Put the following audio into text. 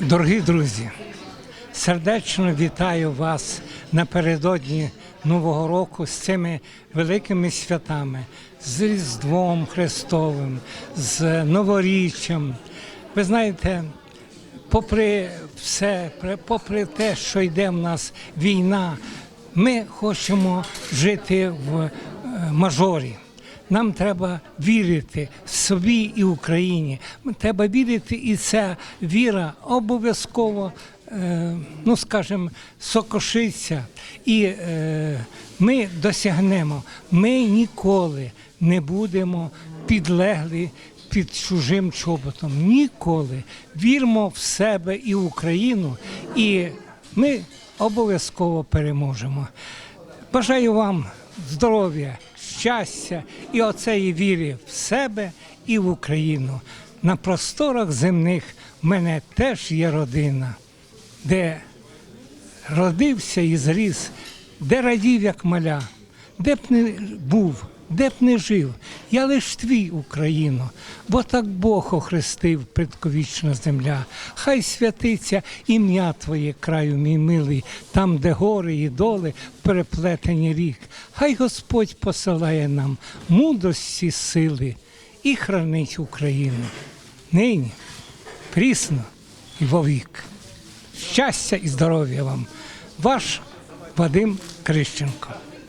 Дорогі друзі, сердечно вітаю вас напередодні Нового року з цими великими святами, з Різдвом Христовим, з Новоріччям. Ви знаєте, попри все, попри те, що йде в нас війна, ми хочемо жити в е, мажорі. Нам треба вірити собі і Україні. Треба вірити, і ця віра обов'язково, е, ну скажімо, сокошиться. І е, ми досягнемо. Ми ніколи не будемо підлеглі під чужим чоботом. Ніколи. Вірмо в себе і в Україну, і ми обов'язково переможемо. Бажаю вам здоров'я, щастя і оцеї віри в себе і в Україну. На просторах земних в мене теж є родина, де родився і зріс, де радів, як маля, де б не був, де б не жив, я лиш твій Україно, бо так Бог охрестив предковічна земля. Хай святиться ім'я Твоє, краю мій милий, там, де гори і доли переплетені рік. Хай Господь посилає нам мудрості, сили і хранить Україну. Нині, прісно і вовік. Щастя і здоров'я вам. Ваш Вадим Крищенко.